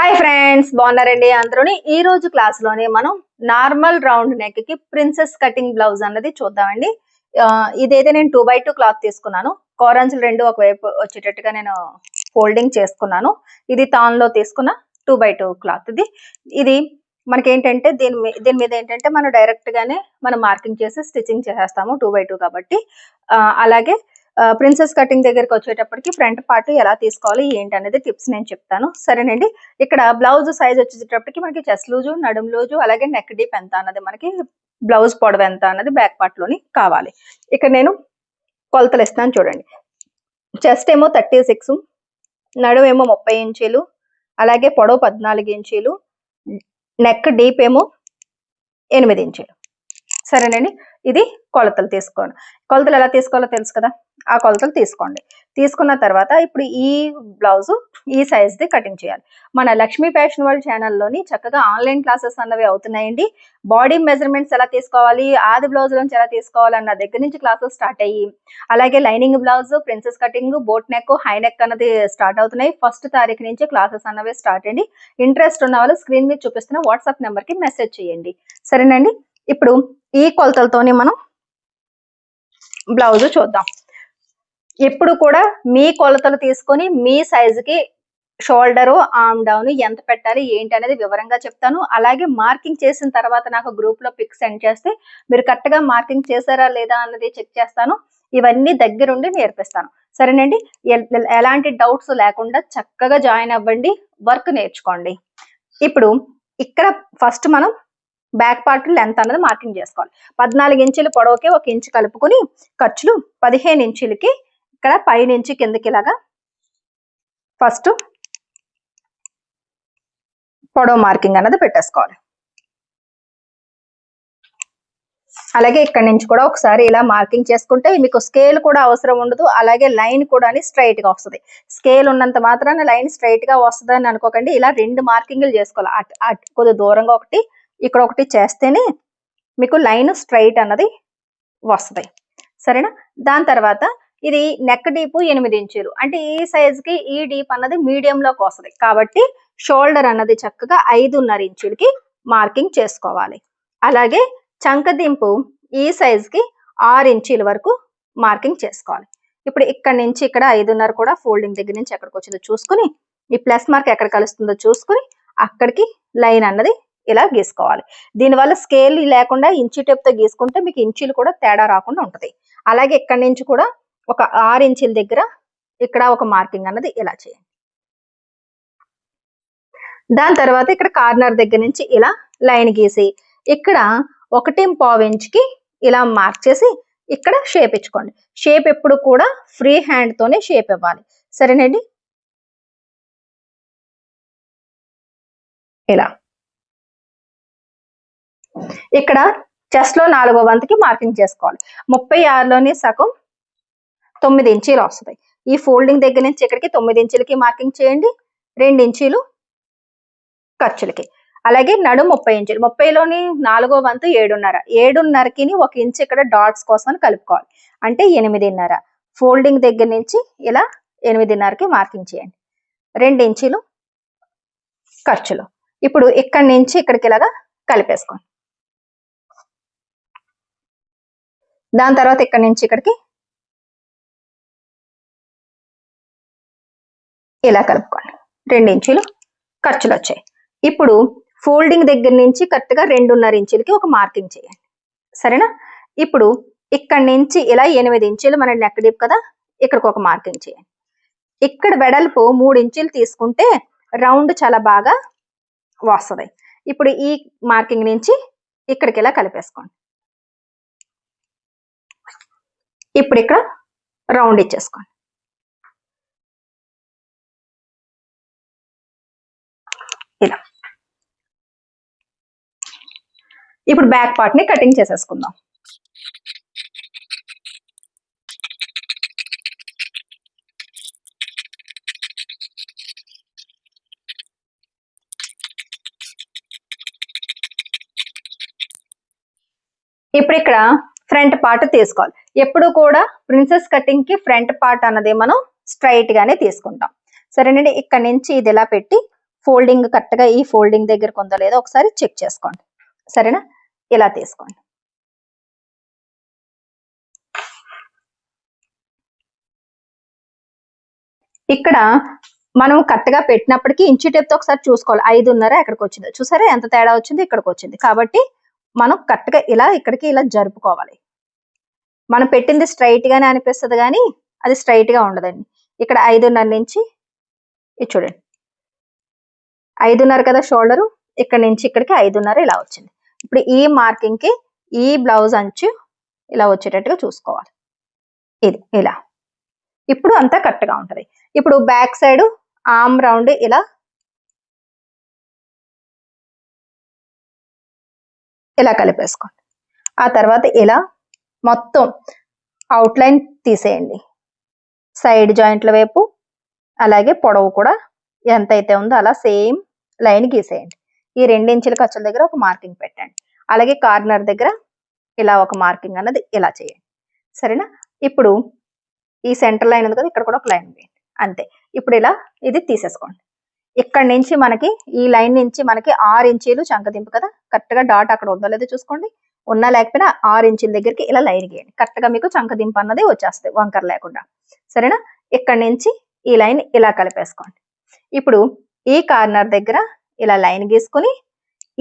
Hi friends బాగున్నారండి అందరూని. ఈ రోజు క్లాస్లోనే మనం నార్మల్ రౌండ్ నెక్కి ప్రిన్సెస్ కటింగ్ బ్లౌజ్ అన్నది చూద్దామండి. ఇదైతే నేను టూ బై టూ క్లాత్ తీసుకున్నాను. కోరంజులు రెండు ఒకవైపు వచ్చేటట్టుగా నేను ఫోల్డింగ్ చేసుకున్నాను. ఇది తాన్లో తీసుకున్న టూ బై టూ క్లాత్ ఇది. ఇది మనకేంటంటే దీని దీని మీద ఏంటంటే మనం డైరెక్ట్ గానే మనం మార్కింగ్ చేసి స్టిచ్చింగ్ చేసేస్తాము టూ బై టూ కాబట్టి. అలాగే ప్రిన్సెస్ కటింగ్ దగ్గరికి వచ్చేటప్పటికి ఫ్రంట్ పార్ట్ ఎలా తీసుకోవాలి ఏంటి అనేది టిప్స్ నేను చెప్తాను. సరేనండి? ఇక్కడ బ్లౌజ్ సైజ్ వచ్చేటప్పటికి మనకి చెస్ట్ లూజు నడుం లూజు అలాగే నెక్ డీప్ ఎంత అన్నది మనకి బ్లౌజ్ పొడవ ఎంత అన్నది బ్యాక్ పార్ట్లోని కావాలి. ఇక్కడ నేను కొలతలు ఇస్తాను చూడండి. చెస్ట్ ఏమో థర్టీ సిక్స్ నడుము ఏమో ముప్పై ఇంచీలు అలాగే పొడవు పద్నాలుగు ఇంచీలు నెక్ డీప్ ఏమో ఎనిమిది ఇంచీలు. సరేనండి. ఇది కొలతలు తీసుకోండి. కొలతలు ఎలా తీసుకోవాలో తెలుసు కదా? ఆ కొలతలు తీసుకోండి. తీసుకున్న తర్వాత ఇప్పుడు ఈ బ్లౌజ్ ఈ సైజ్ది కటింగ్ చేయాలి. మన లక్ష్మీ ఫ్యాషన్ వరల్డ్ ఛానల్లోని చక్కగా ఆన్లైన్ క్లాసెస్ అన్నవి అవుతున్నాయండి. బాడీ మెజర్మెంట్స్ ఎలా తీసుకోవాలి? ఆది బ్లౌజ్ నుంచి ఎలా తీసుకోవాలి? అన్న దగ్గర నుంచి క్లాసెస్ స్టార్ట్ అయ్యి అలాగే lining blouse princess cutting boat neck high neck అన్నది స్టార్ట్ అవుతున్నాయి. ఫస్ట్ తారీఖు నుంచి క్లాసెస్ అన్నవి స్టార్ట్ అండి. ఇంట్రెస్ట్ ఉన్న వాళ్ళు స్క్రీన్ మీద చూపిస్తున్న వాట్సాప్ నెంబర్కి మెసేజ్ చేయండి. సరేనండి? ఇప్పుడు ఈ కొలతలతోని మనం బ్లౌజ్ చూద్దాం. ఎప్పుడు కూడా మీ కొలతలు తీసుకొని మీ సైజుకి షోల్డరు ఆర్మ్ డౌన్ ఎంత పెట్టాలి ఏంటి అనేది వివరంగా చెప్తాను. అలాగే మార్కింగ్ చేసిన తర్వాత నాకు గ్రూప్లో పిక్ సెండ్ చేస్తే మీరు కరెక్ట్గా మార్కింగ్ చేశారా లేదా అన్నది చెక్ చేస్తాను. ఇవన్నీ దగ్గరుండి నేర్పిస్తాను. సరేనండి? ఎలాంటి డౌట్స్ లేకుండా చక్కగా జాయిన్ అవ్వండి. వర్క్ నేర్చుకోండి. ఇప్పుడు ఇక్కడ ఫస్ట్ మనం బ్యాక్ పార్ట్ లెంత్ అన్నది మార్కింగ్ చేసుకోవాలి. పద్నాలుగు ఇంచుల పొడవుకి ఒక ఇంచు కలుపుకొని ఖర్చులు పదిహేను ఇంచులకి ఇక్కడ పైనుంచి కిందకి ఇలాగా ఫస్ట్ పొడవు మార్కింగ్ అన్నది పెట్టేసుకోవాలి. అలాగే ఇక్కడ నుంచి కూడా ఒకసారి ఇలా మార్కింగ్ చేసుకుంటే మీకు స్కేల్ కూడా అవసరం ఉండదు అలాగే లైన్ కూడా స్ట్రైట్గా వస్తుంది. స్కేల్ ఉన్నంత మాత్రాన లైన్ స్ట్రైట్గా వస్తుంది అని అనుకోకండి ఇలా రెండు మార్కింగ్లు చేసుకోవాలి. అటు అటు కొద్ది దూరంగా ఒకటి ఇక్కడ ఒకటి చేస్తేనే మీకు లైన్ స్ట్రైట్ అన్నది వస్తుంది. సరేనా? దాని తర్వాత ఇది నెక్ డీప్ ఎనిమిది ఇంచులు. అంటే ఈ సైజుకి ఈ డీప్ అన్నది మీడియంలోకి వస్తుంది. కాబట్టి షోల్డర్ అన్నది చక్కగా ఐదున్నర ఇంచులకి మార్కింగ్ చేసుకోవాలి. అలాగే చంకదింపు ఈ సైజుకి ఆరు ఇంచుల వరకు మార్కింగ్ చేసుకోవాలి. ఇప్పుడు ఇక్కడ నుంచి ఇక్కడ ఐదున్నర కూడా ఫోల్డింగ్ దగ్గర నుంచి ఎక్కడికి వచ్చిందో చూసుకుని ఈ ప్లస్ మార్క్ ఎక్కడ కలుస్తుందో చూసుకుని అక్కడికి లైన్ అన్నది ఇలా గీసుకోవాలి. దీనివల్ల స్కేల్ లేకుండా ఇంచు టేప్తో గీసుకుంటే మీకు ఇంచీలు కూడా తేడా రాకుండా ఉంటుంది. అలాగే ఇక్కడ నుంచి కూడా ఒక ఆరు ఇంచుల దగ్గర ఇక్కడ ఒక మార్కింగ్ అన్నది ఇలా చేయండి. దాని తర్వాత ఇక్కడ కార్నర్ దగ్గర నుంచి ఇలా లైన్ గీసి ఇక్కడ ఒకటి పావు ఇంచుకి ఇలా మార్క్ చేసి ఇక్కడ షేప్ ఇచ్చుకోండి. షేప్ ఎప్పుడు కూడా ఫ్రీ హ్యాండ్తోనే షేప్ ఇవ్వాలి. సరేనండి? ఇలా. ఇక్కడ చెస్ట్లో నాలుగో వంతుకి మార్కింగ్ చేసుకోవాలి. ముప్పై ఆరులోని సగం తొమ్మిది ఇంచీలు వస్తాయి ఈ ఫోల్డింగ్ దగ్గర నుంచి ఇక్కడికి తొమ్మిది ఇంచులకి మార్కింగ్ చేయండి. రెండు ఇంచీలు ఖర్చులకి. అలాగే నడు ముప్పై ఇంచులు. ముప్పైలోని నాలుగో వంతు ఏడున్నర. ఏడున్నరకి ఒక ఇంచు ఇక్కడ డాట్స్ కోసం కలుపుకోవాలి. అంటే ఎనిమిదిన్నర. ఫోల్డింగ్ దగ్గర నుంచి ఇలా ఎనిమిదిన్నరకి మార్కింగ్ చేయండి. రెండు ఇంచులు ఖర్చులు. ఇప్పుడు ఇక్కడి నుంచి ఇక్కడికి ఇలాగా కలిపేసుకోండి. దాని తర్వాత ఇక్కడి నుంచి ఇక్కడికి ఇలా కలుపుకోండి. రెండు ఇంచులు ఖర్చులు వచ్చాయి. ఇప్పుడు ఫోల్డింగ్ దగ్గర నుంచి కరెక్ట్గా రెండున్నర ఇంచులకి ఒక మార్కింగ్ చేయండి. సరేనా? ఇప్పుడు ఇక్కడ నుంచి ఇలా ఎనిమిది ఇంచులు మన నెక్ డీప్ కదా ఇక్కడికి ఒక మార్కింగ్ చేయండి. ఇక్కడ వెడల్పు మూడు ఇంచులు తీసుకుంటే రౌండ్ చాలా బాగా వస్తుంది. ఇప్పుడు ఈ మార్కింగ్ నుంచి ఇక్కడికి ఇలా కలిపేసుకోండి. ఇప్పుడు ఇక్కడ రౌండ్ ఇచ్చేసుకోండి. ఇలా. ఇప్పుడు బ్యాక్ పార్ట్ని కటింగ్ చేసేసుకుందాం. ఇప్పుడు ఇక్కడ ఫ్రంట్ పార్ట్ తీసుకోవాలి. ఎప్పుడు కూడా ప్రిన్సెస్ కటింగ్కి ఫ్రంట్ పార్ట్ అన్నది మనం స్ట్రైట్ గానే తీసుకుంటాం. సరేనండి ఇక్కడ నుంచి ఇది ఇలా పెట్టి ఫోల్డింగ్ కరెక్ట్గా ఈ ఫోల్డింగ్ దగ్గరకు ఉందో లేదో ఒకసారి చెక్ చేసుకోండి. సరేనా? ఇలా తీసుకోండి. ఇక్కడ మనం కరెక్ట్గా పెట్టినప్పటికీ ఇంచు టేప్తో ఒకసారి చూసుకోవాలి. ఐదున్నర ఎక్కడికి వచ్చిందో. చూసారా? ఎంత తేడా వచ్చింది? ఇక్కడికి వచ్చింది. కాబట్టి మనం కరెక్ట్గా ఇలా ఇక్కడికి ఇలా జరుపుకోవాలి. మనం పెట్టింది స్ట్రైట్ గానే అనిపిస్తుంది కానీ అది స్ట్రైట్గా ఉండదండి. ఇక్కడ ఐదున్నర నుంచి ఇది చూడండి. ఐదున్నర కదా షోల్డరు? ఇక్కడ నుంచి ఇక్కడికి ఐదున్నర ఇలా వచ్చింది. ఇప్పుడు ఈ మార్కింగ్కి ఈ బ్లౌజ్ అంచు ఇలా వచ్చేటట్టుగా చూసుకోవాలి. ఇది ఇలా. ఇప్పుడు అంతా కరెక్ట్గా ఉంటది. ఇప్పుడు బ్యాక్ సైడ్ ఆమ్ రౌండ్ ఇలా ఇలా కలిపేసుకోండి. ఆ తర్వాత ఇలా మొత్తం అవుట్లైన్ తీసేయండి. సైడ్ జాయింట్ల వైపు అలాగే పొడవు కూడా ఎంత అయితే ఉందో అలా సేమ్ లైన్ గీసేయండి. ఈ రెండు ఇంచుల ఖర్చుల దగ్గర ఒక మార్కింగ్ పెట్టండి. అలాగే కార్నర్ దగ్గర ఇలా ఒక మార్కింగ్ అన్నది ఇలా చేయండి. సరేనా? ఇప్పుడు ఈ సెంటర్ లైన్ ఉంది కదా ఇక్కడ కూడా ఒక లైన్ వేయండి అంతే. ఇప్పుడు ఇలా ఇది తీసేసుకోండి. ఇక్కడ నుంచి మనకి ఈ లైన్ నుంచి మనకి ఆరు ఇంచీలు చంకదింపు కదా? కరెక్ట్గా డాట్ అక్కడ ఉందో లేదో చూసుకోండి. ఉన్నా లేకపోయినా ఆరు ఇంచుల దగ్గరికి ఇలా లైన్ గీయండి. కరెక్ట్గా మీకు చంకదింపు అన్నది వచ్చేస్తుంది వంకర లేకుండా. సరేనా? ఇక్కడ నుంచి ఈ లైన్ ఇలా కలిపేసుకోండి. ఇప్పుడు ఈ కార్నర్ దగ్గర ఇలా లైన్ గీసుకుని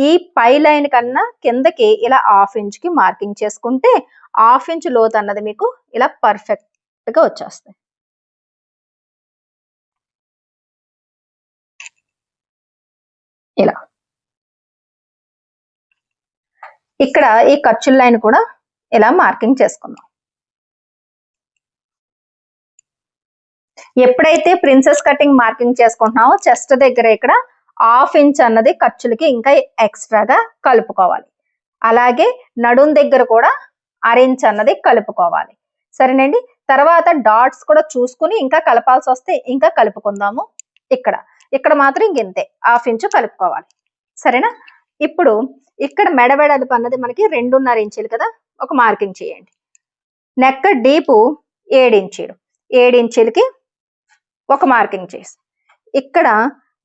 ఈ పై లైన్ కన్నా కిందకి ఇలా హాఫ్ ఇంచ్కి మార్కింగ్ చేసుకుంటే హాఫ్ ఇంచ్ లోత్ అన్నది మీకు ఇలా పర్ఫెక్ట్గా వచ్చేస్తుంది. ఇక్కడ ఈ ఖర్చుల లైన్ కూడా ఇలా మార్కింగ్ చేసుకుందాం. ఎప్పుడైతే ప్రిన్సెస్ కటింగ్ మార్కింగ్ చేసుకుంటున్నామో చెస్ట్ దగ్గర ఇక్కడ హాఫ్ ఇంచ్ అన్నది ఖర్చులకి ఇంకా ఎక్స్ట్రాగా కలుపుకోవాలి. అలాగే నడుం దగ్గర కూడా అరెంచ్ అన్నది కలుపుకోవాలి. సరేనండి? తర్వాత డాట్స్ కూడా చూసుకుని ఇంకా కలపాల్సి వస్తే ఇంకా కలుపుకుందాము. ఇక్కడ. ఇక్కడ మాత్రం ఇంకెంతే హాఫ్ ఇంచు కలుపుకోవాలి. సరేనా? ఇప్పుడు ఇక్కడ మెడవెడలుపు అన్నది మనకి రెండున్నర ఇంచులు కదా ఒక మార్కింగ్ చేయండి. నెక్క డీపు ఏడించీలు ఏడించీలకి ఒక మార్కింగ్ చేసి ఇక్కడ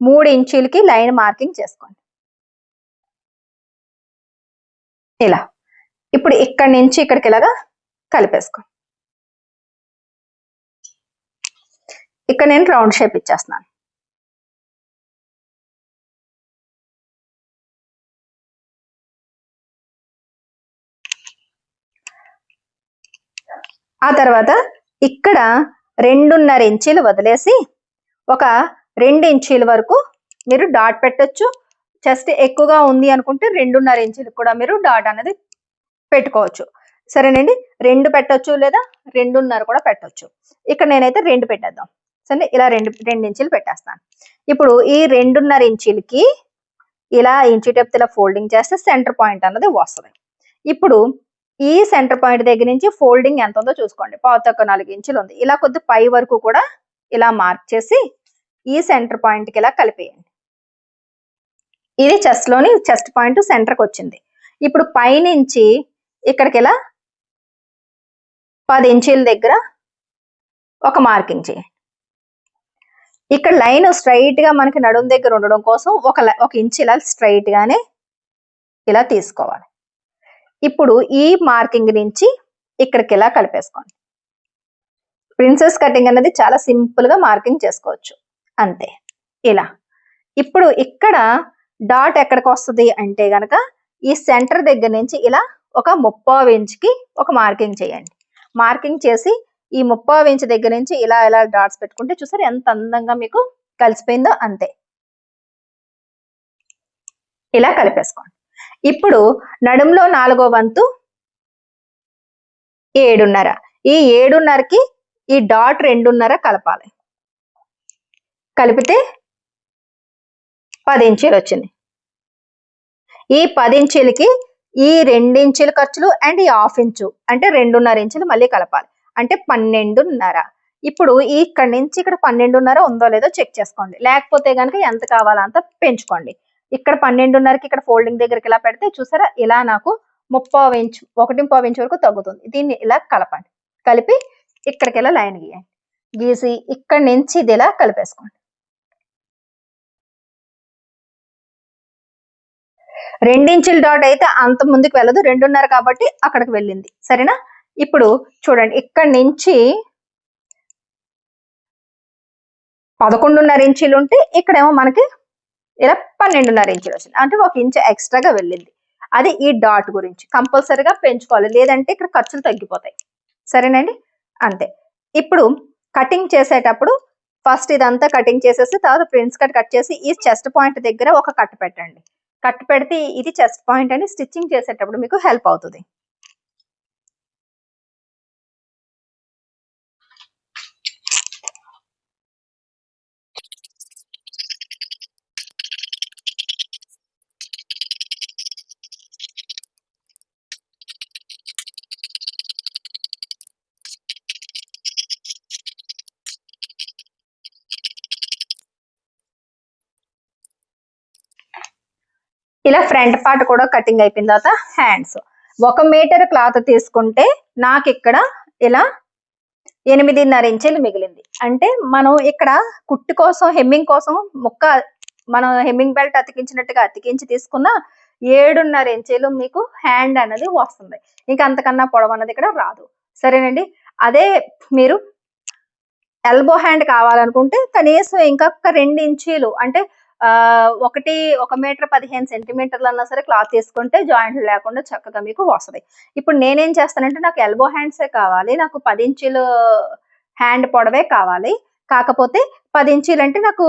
మూడు ఇంచులకి లైన్ మార్కింగ్ చేసుకోండి. ఇలా ఇప్పుడు ఇక్కడి నుంచి ఇక్కడికి ఇలాగా కలిపేసుకోండి. ఇక్కడ నేను రౌండ్ షేప్ ఇచ్చేస్తున్నాను. ఆ తర్వాత ఇక్కడ రెండున్నర ఇంచీలు వదిలేసి ఒక రెండు ఇంచీల వరకు మీరు డాట్ పెట్టొచ్చు. చెస్ట్ ఎక్కువగా ఉంది అనుకుంటే రెండున్నర ఇంచీలు కూడా మీరు డాట్ అనేది పెట్టుకోవచ్చు. సరేనండి? రెండు పెట్టొచ్చు లేదా రెండున్నర కూడా పెట్టొచ్చు. ఇక్కడ నేనైతే రెండు పెట్టేద్దాం. సరే ఇలా రెండు రెండు ఇంచులు పెట్టేస్తాను. ఇప్పుడు ఈ రెండున్నర ఇంచులకి ఇలా ఇంచు టెప్త్ ఇలా ఫోల్డింగ్ చేస్తే సెంటర్ పాయింట్ అన్నది వస్తుంది. ఇప్పుడు ఈ సెంటర్ పాయింట్ దగ్గర నుంచి ఫోల్డింగ్ ఎంత ఉందో చూసుకోండి పావుతొక్క నాలుగు ఇంచులు ఉంది. ఇలా కొద్ది పై వరకు కూడా ఇలా మార్క్ చేసి ఈ సెంటర్ పాయింట్కి ఇలా కలిపేయండి. ఇది చెస్ట్లోని చెస్ట్ పాయింట్ సెంటర్కి వచ్చింది. ఇప్పుడు పైనుంచి ఇక్కడికి ఇలా పది ఇంచీల దగ్గర ఒక మార్కింగ్ చేయండి. ఇక్కడ లైన్ స్ట్రైట్గా మనకి నడుం దగ్గర ఉండడం కోసం ఒక ఒక ఇంచ్ ఇలా స్ట్రైట్ గానే ఇలా తీసుకోవాలి. ఇప్పుడు ఈ మార్కింగ్ నుంచి ఇక్కడికి ఇలా కలిపేసుకోండి. ప్రిన్సెస్ కటింగ్ అనేది చాలా సింపుల్గా మార్కింగ్ చేసుకోవచ్చు. అంతే. ఇలా. ఇప్పుడు ఇక్కడ డాట్ ఎక్కడికి వస్తుంది అంటే గనక ఈ సెంటర్ దగ్గర నుంచి ఇలా ఒక ముప్పావు ఇంచ్కి ఒక మార్కింగ్ చేయండి. మార్కింగ్ చేసి ఈ ముప్పావు ఇంచ్ దగ్గర నుంచి ఇలా ఇలా డాట్స్ పెట్టుకుంటే చూసారు ఎంత అందంగా మీకు కలిసిపోయిందో అంతే. ఇలా కలిపేసుకోండి. ఇప్పుడు నడుంలో నాలుగో వంతు ఏడున్నర. ఈ ఏడున్నరకి ఈ డాట్ రెండున్నర కలపాలి. కలిపితే పది ఇంచీలు వచ్చింది. ఈ పది ఇంచీలకి ఈ రెండించీల ఖర్చులు అండ్ ఈ హాఫ్ ఇంచు అంటే రెండున్నర ఇంచులు మళ్ళీ కలపాలి. అంటే పన్నెండున్నర. ఇప్పుడు ఇక్కడ నుంచి ఇక్కడ పన్నెండున్నర ఉందో లేదో చెక్ చేసుకోండి. లేకపోతే కనుక ఎంత కావాలంత పెంచుకోండి. ఇక్కడ పన్నెండున్నరకి ఇక్కడ ఫోల్డింగ్ దగ్గరికి ఇలా పెడితే చూసారా? ఇలా నాకు ముప్పావు ఇంచు ఒకటి పావు ఇంచు వరకు తగ్గుతుంది. దీన్ని ఇలా కలపండి. కలిపి ఇక్కడికి ఇలా లైన్ గీయండి. గీసి ఇక్కడ నుంచి ఇది ఇలా కలిపేసుకోండి. రెండించుల డాట్ అయితే అంత ముందుకు వెళ్ళదు. రెండున్నర కాబట్టి అక్కడికి వెళ్ళింది. సరేనా? ఇప్పుడు చూడండి. ఇక్కడ నుంచి పదకొండున్నర ఇంచీలు ఉంటే ఇక్కడేమో మనకి ఇలా పన్నెండున్నర ఇంచులు వచ్చింది అంటే ఒక ఇంచు ఎక్స్ట్రాగా వెళ్ళింది. అది ఈ డాట్ గురించి కంపల్సరీగా పెంచుకోవాలి. లేదంటే ఇక్కడ ఖర్చులు తగ్గిపోతాయి. సరేనండి? అంతే. ఇప్పుడు కటింగ్ చేసేటప్పుడు ఫస్ట్ ఇదంతా కటింగ్ చేసేసి తర్వాత ప్రిన్స్ కట్ కట్ చేసి ఈ చెస్ట్ పాయింట్ దగ్గర ఒక కట్ పెట్టండి. కట్ పెడితే ఇది చెస్ట్ పాయింట్ అని స్టిచ్చింగ్ చేసేటప్పుడు మీకు హెల్ప్ అవుతుంది. ఇలా ఫ్రంట్ పార్ట్ కూడా కటింగ్ అయిపోయిన తర్వాత హ్యాండ్స్. ఒక మీటర్ క్లాత్ తీసుకుంటే నాకు ఇక్కడ ఇలా ఎనిమిదిన్నర ఇంచులు మిగిలింది. అంటే మనం ఇక్కడ కుట్టు కోసం హెమ్మింగ్ కోసం ముక్క మనం హెమ్మింగ్ బెల్ట్ అతికించినట్టుగా అతికించి తీసుకున్న ఏడున్నర ఇంచులు మీకు హ్యాండ్ అనేది వస్తుంది. ఇంకా అంతకన్నా పొడవు అన్నది ఇక్కడ రాదు. సరేనండి? అదే మీరు ఎల్బో హ్యాండ్ కావాలనుకుంటే కనీసం ఇంకొక రెండు ఇంచీలు అంటే ఒకటి ఒక మీటర్ పదిహేను సెంటీమీటర్లు అన్నా సరే క్లాత్ తీసుకుంటే జాయింట్లు లేకుండా చక్కగా మీకు వస్తుంది. ఇప్పుడు నేనేం చేస్తానంటే నాకు ఎల్బో హ్యాండ్సే కావాలి నాకు పది ఇంచులు హ్యాండ్ పొడవే కావాలి. కాకపోతే పది ఇంచీలు అంటే నాకు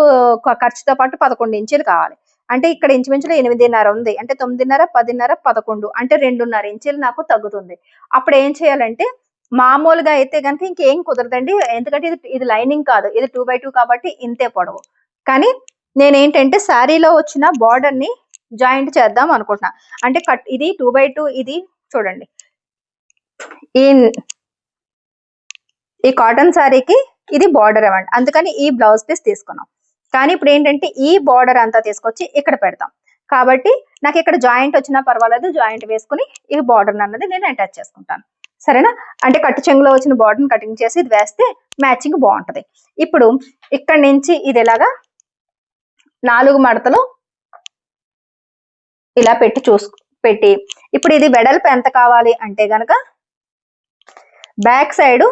ఖర్చుతో పాటు పదకొండు ఇంచీలు కావాలి. అంటే ఇక్కడ ఇంచుమించులో ఎనిమిదిన్నర ఉంది. అంటే తొమ్మిదిన్నర పదిన్నర పదకొండు అంటే రెండున్నర ఇంచీలు నాకు తగ్గుతుంది. అప్పుడు ఏం చేయాలంటే మామూలుగా అయితే కనుక ఇంకేం కుదరదండి. ఎందుకంటే ఇది ఇది లైనింగ్ కాదు. ఇది టూ బై టూ కాబట్టి ఇంతే పొడవు. కానీ నేనేంటంటే శారీలో వచ్చిన బార్డర్ని జాయింట్ చేద్దాం అనుకుంటున్నా. అంటే కట్ ఇది టూ బై టూ ఇది చూడండి. ఈ ఈ కాటన్ శారీకి ఇది బార్డర్ ఇవ్వండి అందుకని ఈ బ్లౌజ్ పీస్ తీసుకున్నాం. కానీ ఇప్పుడు ఏంటంటే ఈ బార్డర్ అంతా తీసుకొచ్చి ఇక్కడ పెడతాం. కాబట్టి నాకు ఇక్కడ జాయింట్ వచ్చినా పర్వాలేదు జాయింట్ వేసుకుని ఈ బార్డర్ అన్నది నేను అటాచ్ చేసుకుంటాను. సరేనా? అంటే కట్టు చెంగులో వచ్చిన బార్డర్ని కటింగ్ చేసి ఇది వేస్తే మ్యాచింగ్ బాగుంటుంది. ఇప్పుడు ఇక్కడ నుంచి ఇది ఎలాగా నాలుగు మడతలు ఇలా పెట్టి చూసు పెట్టి. ఇప్పుడు ఇది వెడల్పు ఎంత కావాలి అంటే గనక బ్యాక్ సైడ్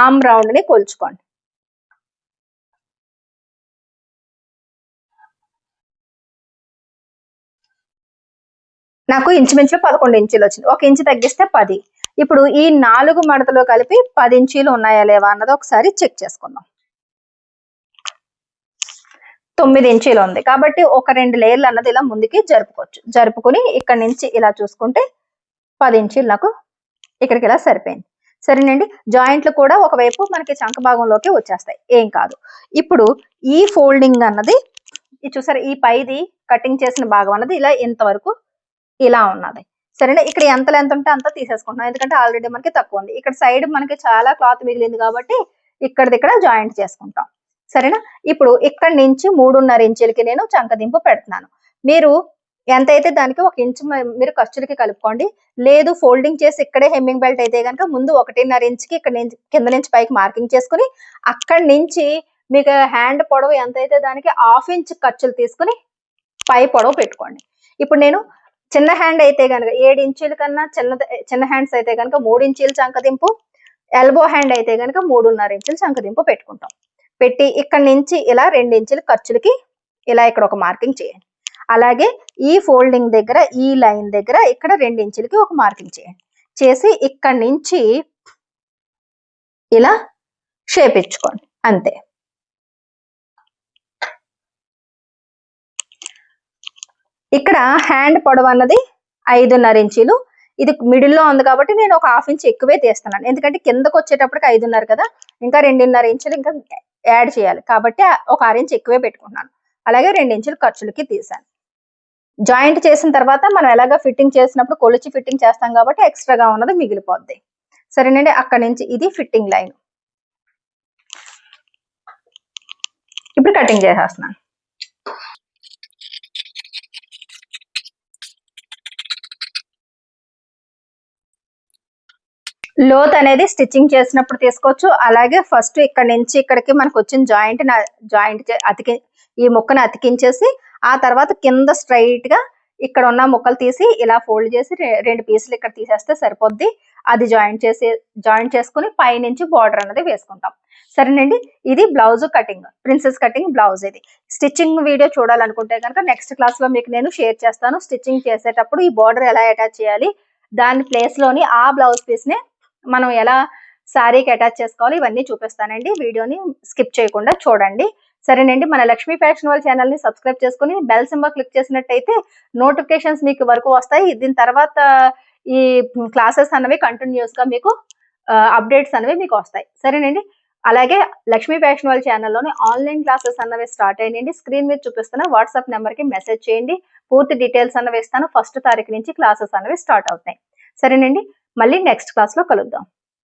ఆమ్ రౌండ్ని కొలుచుకోండి. నాకు ఇంచుమించు పదకొండు ఇంచులు వచ్చింది. ఒక ఇంచు తగ్గిస్తే పది. ఇప్పుడు ఈ నాలుగు మడతలు కలిపి పది ఇంచీలు ఉన్నాయా లేవా అన్నది ఒకసారి చెక్ చేసుకుందాం. తొమ్మిది ఇంచీలు ఉంది. కాబట్టి ఒక రెండు లేయర్లు అన్నది ఇలా ముందుకి జరుపుకోవచ్చు. జరుపుకుని ఇక్కడ నుంచి ఇలా చూసుకుంటే పది ఇంచీలు నాకు ఇక్కడికి ఇలా సరిపోయింది. సరేనండి. జాయింట్లు కూడా ఒకవైపు మనకి చంక భాగంలోకి వచ్చేస్తాయి. ఏం కాదు. ఇప్పుడు ఈ ఫోల్డింగ్ అన్నది ఇది చూసారు ఈ పైది కటింగ్ చేసిన భాగం అన్నది ఇలా ఇంతవరకు ఇలా ఉన్నది. సరేనా? ఇక్కడ ఎంత లెంత్ ఉంటే అంత తీసేసుకుంటున్నాం. ఎందుకంటే ఆల్రెడీ మనకి తక్కువ ఉంది. ఇక్కడ సైడ్ మనకి చాలా క్లాత్ మిగిలింది కాబట్టి ఇక్కడిది ఇక్కడ జాయింట్ చేసుకుంటాం. సరేనా? ఇప్పుడు ఇక్కడ నుంచి మూడున్నర ఇంచులకి నేను చంకదింపు పెడుతున్నాను. మీరు ఎంత అయితే దానికి ఒక ఇంచు మీరు ఖర్చులకి కలుపుకోండి. లేదు ఫోల్డింగ్ చేసి ఇక్కడే హెమ్మింగ్ బెల్ట్ అయితే కనుక ముందు ఒకటిన్నర ఇంచుకి ఇక్కడ నుంచి కింద నుంచి పైకి మార్కింగ్ చేసుకుని అక్కడి నుంచి మీకు హ్యాండ్ పొడవు ఎంత అయితే దానికి హాఫ్ ఇంచ్ ఖర్చులు తీసుకుని పై పొడవు పెట్టుకోండి. ఇప్పుడు నేను చిన్న హ్యాండ్ అయితే కనుక ఏడు ఇంచుల కన్నా చిన్న చిన్న హ్యాండ్స్ అయితే కనుక మూడు ఇంచుల చంకదింపు ఎల్బో హ్యాండ్ అయితే కనుక మూడున్నర ఇంచుల చంకదింపు పెట్టుకుంటాం. పెట్టి ఇక్కడ నుంచి ఇలా రెండు ఇంచుల ఖర్చులకి ఇలా ఇక్కడ ఒక మార్కింగ్ చేయండి. అలాగే ఈ ఫోల్డింగ్ దగ్గర ఈ లైన్ దగ్గర ఇక్కడ రెండు ఇంచులకి ఒక మార్కింగ్ చేయండి. చేసి ఇక్కడ నుంచి ఇలా షేప్ ఇచ్చుకోండి అంతే. ఇక్కడ హ్యాండ్ పొడవు అన్నది ఐదున్నర ఇంచీలు. ఇది మిడిల్లో ఉంది కాబట్టి నేను ఒక హాఫ్ ఇంచ్ ఎక్కువే తీస్తున్నాను. ఎందుకంటే కిందకు వచ్చేటప్పటికి ఐదున్నర కదా. ఇంకా రెండున్నర ఇంచులు ఇంకా యాడ్ చేయాలి. కాబట్టి ఒక ఆరు ఎక్కువే పెట్టుకున్నాను అలాగే రెండు ఇంచులు ఖర్చులకి తీసాను. జాయింట్ చేసిన తర్వాత మనం ఎలాగ ఫిట్టింగ్ చేసినప్పుడు కొలిచి ఫిట్టింగ్ చేస్తాం కాబట్టి ఎక్స్ట్రాగా ఉన్నది మిగిలిపోద్ది. సరేనండి అక్కడ నుంచి ఇది ఫిట్టింగ్ లైన్. ఇప్పుడు కటింగ్ చేసేస్తున్నాను. లోత్ అనేది స్టిచ్చింగ్ చేసినప్పుడు తీసుకోవచ్చు. అలాగే ఫస్ట్ ఇక్కడ నుంచి ఇక్కడికి మనకు వచ్చిన జాయింట్ జాయింట్ అతికి ఈ ముక్కను అతికించేసి ఆ తర్వాత కింద స్ట్రైట్గా ఇక్కడ ఉన్న ముక్కలు తీసి ఇలా ఫోల్డ్ చేసి రెండు పీసులు ఇక్కడ తీసేస్తే సరిపోద్ది. అది జాయింట్ చేసి జాయింట్ చేసుకుని పైనుంచి బార్డర్ అనేది వేసుకుంటాం. సరేనండి? ఇది blouse cutting princess cutting blouse ఇది. స్టిచ్చింగ్ వీడియో చూడాలనుకుంటే కనుక నెక్స్ట్ క్లాస్లో మీకు నేను షేర్ చేస్తాను. స్టిచ్చింగ్ చేసేటప్పుడు ఈ బార్డర్ ఎలా అటాచ్ చేయాలి? దాని ప్లేస్లోని ఆ బ్లౌజ్ పీస్ని మనం ఎలా శారీకి అటాచ్ చేసుకోవాలి ఇవన్నీ చూపిస్తానండి. వీడియోని స్కిప్ చేయకుండా చూడండి. సరేనండి మన లక్ష్మీ ఫ్యాషన్ వాళ్ళ ఛానల్ని సబ్స్క్రైబ్ చేసుకుని బెల్ సింబల్ క్లిక్ చేసినట్టయితే నోటిఫికేషన్స్ మీకు వరకు వస్తాయి. దీని తర్వాత ఈ క్లాసెస్ అన్నవి కంటిన్యూస్గా మీకు అప్డేట్స్ అనేవి మీకు వస్తాయి. సరేనండి? అలాగే లక్ష్మీ ఫ్యాషన్ వాళ్ళ ఛానల్లోని ఆన్లైన్ క్లాసెస్ అన్నవి స్టార్ట్ అయినండి స్క్రీన్ మీద చూపిస్తున్న వాట్సాప్ నెంబర్కి మెసేజ్ చేయండి. పూర్తి డీటెయిల్స్ అన్నవి ఇస్తాను. ఫస్ట్ తారీఖు నుంచి క్లాసెస్ అనేవి స్టార్ట్ అవుతాయి. సరేనండి? మళ్ళీ నెక్స్ట్ క్లాస్లో కలుద్దాం.